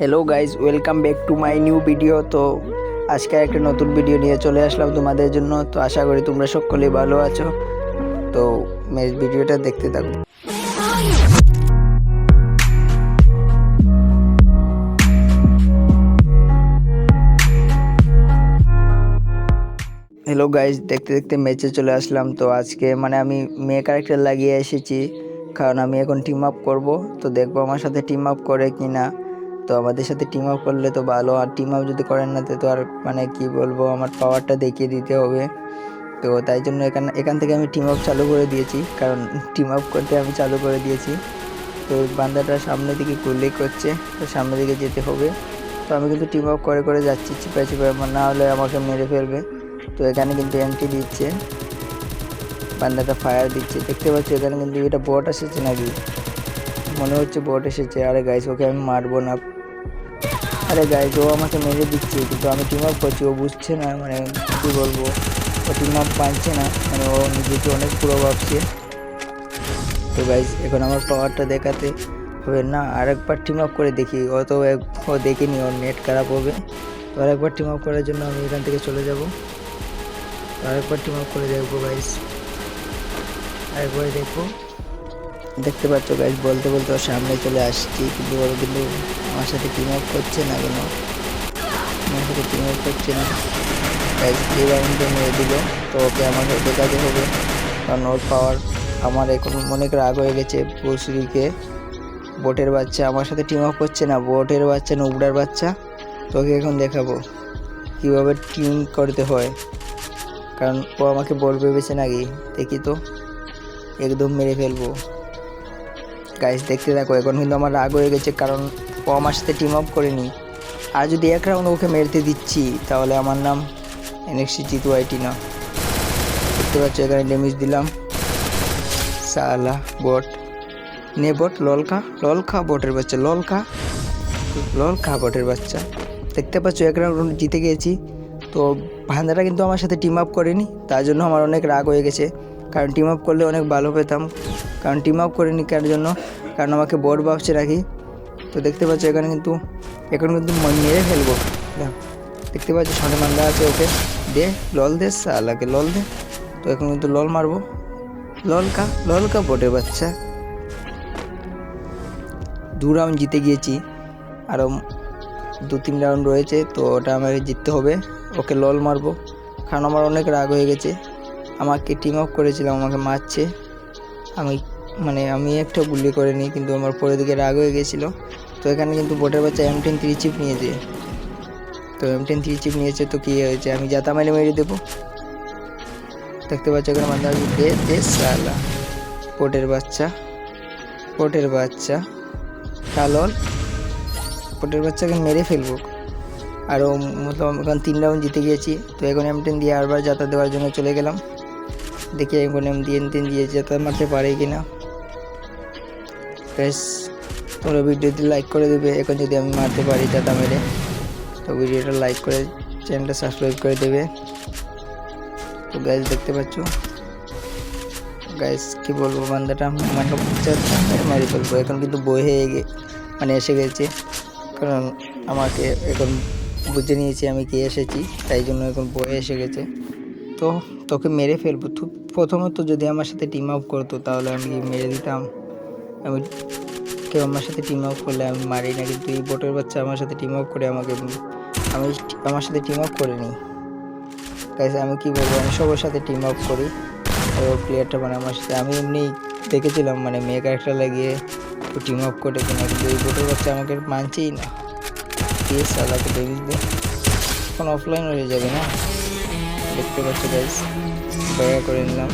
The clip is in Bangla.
Hello guys welcome back to my new video তো আজকে একটা নতুন ভিডিও নিয়ে চলে আসলাম তোমাদের জন্য। তো আশা করি তোমরা সকলেই ভালো আছো। তো ভিডিওটা দেখতে থাকো। হ্যালো গাইজ দেখতে দেখতে ম্যাচে চলে আসলাম। তো আজকে মানে আমি মেয়ে ক্যারেক্টার লাগিয়ে এসেছি। কারণ আমি এখন টিম আপ করব। তো দেখব আমার সাথে টিম আপ করে কি না তো আমাদের সাথে টিম আপ করলে তো ভালো। আর টিম আপ যদি করেন না, তো আর মানে কি বলব, আমার পাওয়ারটা দেখিয়ে দিতে হবে। তো তাই জন্য এখান এখান থেকে আমি টিম আপ চালু করে দিয়েছি। কারণ টিম আপ করতে আমি চালু করে দিয়েছি। তো বান্দাটা সামনের দিকে গুলি করছে, তো সামনের দিকে যেতে হবে। তো আমি কিন্তু টিম আপ করে করে যাচ্ছি চিপাই আমার না হলে আমাকে মেরে ফেলবে। তো এখানে কিন্তু এন্ট্রি দিচ্ছে। বান্দাটা ফায়ার দিচ্ছে। দেখতে পাচ্ছি, এখানে কিন্তু এটা বট এসেছে নাকি? মনে হচ্ছে বট এসেছে। আরে গাইস ওকে আমি মারবো না। আরে গাইস ও আমাকে মেরে দিচ্ছে, কিন্তু আমি টিম আপ করছি, ও বুঝছে না মানে কী বলব, ও টিম আপ পাচ্ছে না মানে ও নিজেকে অনেক পুরো ভাবছে। তো গাইস এখন আমার পাওয়ারটা দেখাতে হবে না আরেকবার টিম আপ করে দেখি, ও তো ও দেখিনি, ওর নেট খারাপ হবে। তো আরেকবার টিম আপ করার জন্য আমি এখান থেকে চলে যাব। আরেকবার টিম আপ করে দেখব গাইস আরেকবার দেখব। দেখতে পাচ্ছ গাইস বলতে বলতে ওর সামনে চলে আসছি, কিন্তু ওর কিন্তু আমার সাথে টিম আপ করছে না কেন। আমার সাথে টিম আপ করছে না। গাইস এই রাউন্ডে মেরে দিল, তো ওকে আমাকে দেখাতে হবে, কারণ ওর পাওয়ার আমার এখন অনেক রাগ হয়ে গেছে পুসরিকে বোটের বাচ্চা আমার সাথে টিম আপ করছে না, বোটের বাচ্চা নুবড়ার বাচ্চা। তোকে এখন দেখাবো, কীভাবে টিম করতে হয়। কারণ ও আমাকে বলবে বেছে নাকি, দেখি তো। একদম মেরে ফেলব। গাইস দেখতে থাকো, এখন কিন্তু আমার রাগ হয়ে গেছে, কারণ ও আমার সাথে টিম আপ করেনি। আর যদি এক রাউন্ড ওকে মেরতে দিচ্ছি, তাহলে আমার নাম এনএক্সি জিতু আইটি না। দেখতে পাচ্ছ, এখানে ড্যামেজ দিলাম। সালা বট নে বট ললকা ললকা বটের বাচ্চা ললকা ললকা বটের বাচ্চা। দেখতে পাচ্ছ, এক রাউন্ড জিতে গিয়েছি তো ভান্দারা কিন্তু আমার সাথে টিম আপ করেনি, তার জন্য আমার অনেক রাগ হয়ে গেছে। কারণ টিম আপ করলে অনেক ভালো পেতাম। কারণ টিম আপ করেনি কার জন্য? কারণ আমাকে বড় ভাবছে রাখি। তো দেখতে পাচ্ছ এখানে কিন্তু এখন কিন্তু মেরে ফেলব। দেখ, দেখতে পাচ্ছ সামনে মান্দা আছে ওকে। দে লল দে সালাকে লল দে। তো এখন কিন্তু লল মারবো। লল কা লল কা বটে বাচ্চা। দু রাউন্ড জিতে গিয়েছি। আরও দু তিন রাউন্ড রয়েছে তো ওটা আমাকে জিততে হবে। ওকে লল মারবো। কারণ আমার অনেক রাগ হয়ে গেছে। আমাকে টিম আপ করেছিলাম আমাকে মারছে। আমি মানে আমি একটা গুলি করে নিই, কিন্তু আমার পরের দিকে রাগ হয়ে গেছিল। তো এখানে কিন্তু বোটের বাচ্চা এম টেন থ্রি চিপ নিয়েছে। তো এম টেন থ্রি চিপ নিয়েছে তো কী হয়েছে? আমি যাতা মাইলে মেরে দেবো। দেখতে পাচ্ছ এখানে মান্দা দে দে সালা পোটের বাচ্চা। পোটের বাচ্চা। কালল পোটের বাচ্চাকে মেরে ফেলব। আরও মতলব এখন তিন রাউন্ড জিতে গিয়েছি। তো এখন এম টেন দিয়ে আরবার যাতা দেওয়ার জন্য চলে গেলাম। দেখি এম দিন তিন দিয়ে যাতা মারতে পারে কি না বেশ তোমরা ভিডিওটি লাইক করে দেবে এখন যদি আমি মারতে পারি যাতা মেরে তো ভিডিওটা লাইক করে চ্যানেলটা সাবস্ক্রাইব করে দেবে তো গ্যাস দেখতে পাচ্ছ গাইস কি বলব বান্দাটা মানে মারি ফেলব এখন কিন্তু বই হয়ে মানে এসে গেছে কারণ আমাকে এখন বুঝে নিয়েছি আমি কে এসেছি তাই জন্য এখন বই এসে গেছে তো তোকে মেরে ফেলব। তো প্রথমত যদি আমার সাথে টিম আপ করতো তাহলে আমি মেরে দিতাম। আমি কেউ আমার সাথে টিম আপ করলে আমি মারি না, কিন্তু এই বোটের বাচ্চা আমার সাথে টিম আপ করে আমাকে আমি আমার সাথে টিম আপ করে করিনি গাইস আমি কি বলব? আমি সবার সাথে টিম আপ করি। প্লেয়ারটা মানে আমার সাথে, আমি এমনি দেখেছিলাম মানে মেয়ে ক্যারেক্টার লাগিয়ে ও টিম আপ করে কিনা, কিন্তু এই বোটের বাচ্চা আমাকে মানছেই না। দিয়ে এখন অফলাইন হয়ে যাবে না? দেখতে পাচ্ছি গাইস দয়া করে নিলাম।